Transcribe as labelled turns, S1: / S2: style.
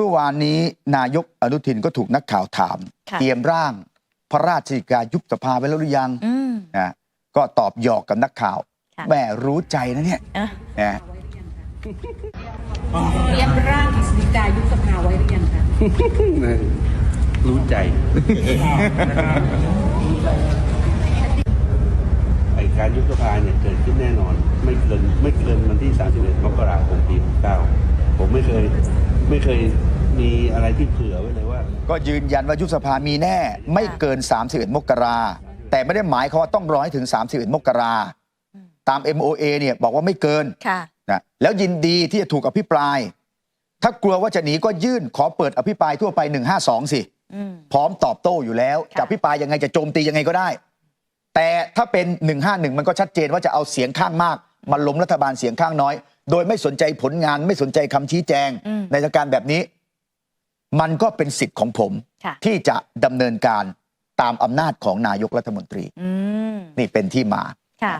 S1: มื่อวานนี้นายกอนุทินก็ถูกนักข่าวถาม
S2: ค่ะ
S1: เตรียมร่างพระราชกิจการยุบสภาไว้แล้วหรือยัง
S2: อืม
S1: นะก็ตอบหยอกกับนักข่าว
S2: ค่ะ
S1: แม่รู้ใจนะเนี่ย
S2: อะ
S1: นะ
S3: เตรียมร่างกฤษฎีกายุบสภาไว้หรือยังคะ
S4: รู้ใจไอการยุบสภาเนี่ยเกิดขึ้นแน่นอน ไม่เกินไม่เกินวันที่ 31 มกราคมปี 69 ผมไม่เคยไม่เคย มีอะไรที่เผื่อไว้เลยว่า
S1: ก็ยืนยันว่ายุบสภามีแน่ ไม่เกิน 31 มกราแต่ไม่ได้หมายความว่าต้องรอให้ถึง 31 มกราตาม MOA เนี่ยบอกว่าไม่เกิน
S2: ค่ะ
S1: นะแล้วยินดีที่จะถูกอภิปราย ถ้ากลัวว่าจะหนีก็ยื่นขอเปิดอภิปรายทั่วไป 152 สิ
S2: อืม
S1: พร้อมตอบโต้อยู่แล้ว
S2: ค่ะ
S1: จะอภิปรายยังไงจะโจมตียังไงก็ได้ แต่ถ้าเป็น 151 มันก็ชัดเจนว่าจะเอาเสียงข้างมากมาล้มรัฐบาลเสียงข้างน้อย โดยไม่สนใจผลงานไม่สนใจคำชี้แจง
S2: อืม
S1: ในสถานการณ์แบบนี้ มันก็เป็นสิทธิ์ของผม
S2: ค่ะ
S1: ที่จะดำเนินการตามอำนาจของนายกรัฐมนตรี
S2: อืม
S1: นี่เป็นที่มา
S2: ค่ะ